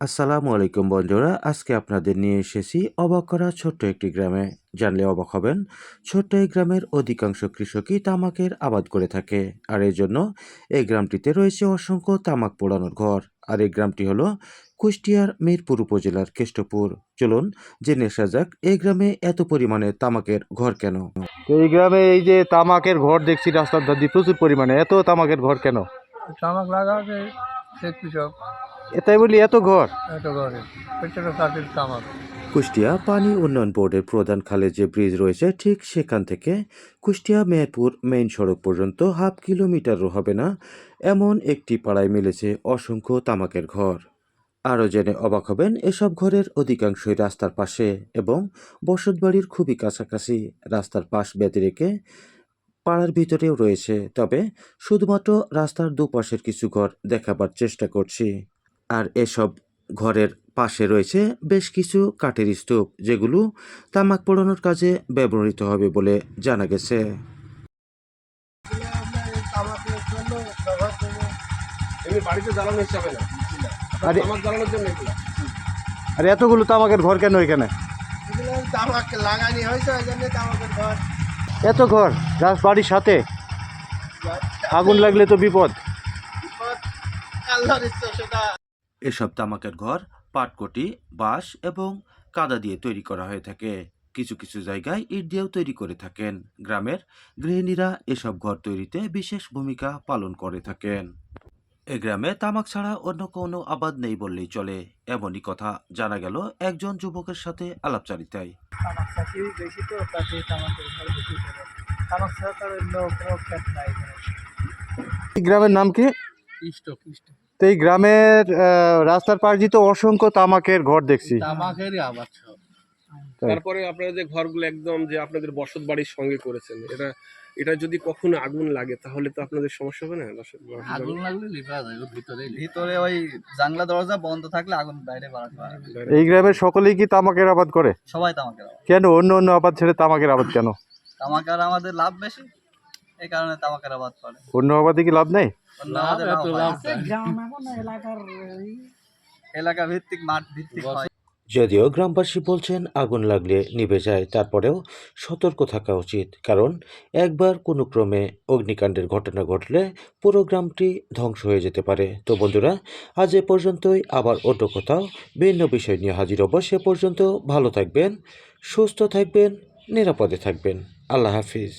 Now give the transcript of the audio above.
আসসালামু আলাইকুম বন্ধুরা আজকে আপনাদের নিয়ে এসেছি অবাক করা ছোট্ট একটি গ্রামে। জানলে অবাক হবেন ছোট্ট এই গ্রামের অধিকাংশ কৃষকই তামাকের আবাদ করে থাকে। আর এই জন্য এই গ্রামটিতে রয়েছে অসংখ্য তামাক পোড়ানোর ঘর। আর এই গ্রামটি হলো কুষ্টিয়ার মিরপুর উপজেলার কেষ্টপুর। চলুন জেনে আসা যাক এই গ্রামে এত পরিমাণে তামাকের ঘর কেন? এই গ্রামে এই যে তামাকের ঘর দেখছি রাস্তার ধার দিয়ে প্রচুর পরিমাণে। এত তামাকের ঘর কেন? তামাক কৃষক। এটাই বলি এত ঘর। এত তামাক কুষ্টিয়া পানি উন্নয়ন বোর্ডের প্রধান খালে যে ব্রিজ রয়েছে ঠিক সেখান থেকে। কুষ্টিয়া মেহেরপুর মেইন সড়ক পর্যন্ত হাফ কিলোমিটারও হবে না এমন একটি পাড়ায় মিলেছে অসংখ্য তামাকের ঘর। আরও জেনে অবাক হবেন এসব ঘরের অধিকাংশই রাস্তার পাশে এবং বসতবাড়ির খুবই কাছাকাছি। রাস্তার পাশ ব্যতি রেখে পাড়ার ভিতরেও রয়েছে তবে শুধুমাত্র রাস্তার দুপাশের কিছু ঘর দেখাবার চেষ্টা করছি। আর এসব ঘরের পাশে রয়েছে বেশ কিছু কাঠের স্তূপ যেগুলো তামাক পোড়ানোর কাজে ব্যবহৃত হবে বলে জানা গেছে। আরে এতগুলো তামাকের ঘর কেন এখানে? এগুলো তামাক লাগানি হয়েছে ওই জন্য তামাকের ঘর এত ঘর রাস বাড়ির সাথে? আগুন লাগলে তো বিপদ। আল্লাহর ইচ্ছা সেটা। এসব তামাকের ঘর পাটকটি বাঁশ এবং কাদা দিয়ে তৈরি করা হয়ে থাকে। কিছু কিছু জায়গায় ইট দিয়েও তৈরি করে থাকেন। গ্রামের গৃহিণীরা এসব ঘর তৈরিতে বিশেষ ভূমিকা পালন করে থাকেন। এ গ্রামে তামাক ছাড়া অন্য কোনো আবাদ নেই বললেই চলে। এমনই কথা জানা গেল একজন যুবকের সাথে আলাপচারিতায়। তামাক চাষি বেশি তো তাতে তামাকের ঘর বেশি করে তামাক ছাড়া তো অন্য কোনো ক্ষেত নাই গ্রামের নাম কি? তো এই গ্রামের আহ, রাস্তার পাশ দিয়ে তো অসংখ্য তামাকের ঘর দেখছি। তামাকেরই আবাদ তারপরে আপনারা যে ঘরগুলো একদম যে আপনাদের বসত বাড়ির সঙ্গে করেছেন এটা এটা যদি কখনো আগুন লাগে তাহলে তো আপনাদের সমস্যা হবে না? আগুন লাগলে লিপা যায় ভিতরে ভিতরে ওই জানলা দরজা বন্ধ থাকলে আগুন বাইরে বাড়াতে পারে। এই গ্রামের সকলেই কি তামাকের আবাদ করে? সবাই তামাকের আবাদ। কেন অন্য অন্য আবাদ ছেড়ে তামাকের আবাদ কেন? তামাকের আমাদের লাভ বেশি। এই কারণে তামাকের আবাদ করে অন্য আবাদে কি লাভ নেই। এলাকা ভিত্তিক মাঠ ভিত্তিক হয়। যদিও গ্রামবাসী বলছেন আগুন লাগলে নিভে যায় তারপরেও সতর্ক থাকা উচিত কারণ একবার কোনো ক্রমে অগ্নিকাণ্ডের ঘটনা ঘটলে পুরো গ্রামটি ধ্বংস হয়ে যেতে পারে। তো বন্ধুরা আজ এ পর্যন্তই। আবার অন্য কোথাও ভিন্ন বিষয় নিয়ে হাজির হব। সে পর্যন্ত ভালো থাকবেন সুস্থ থাকবেন নিরাপদে থাকবেন। আল্লাহ হাফিজ।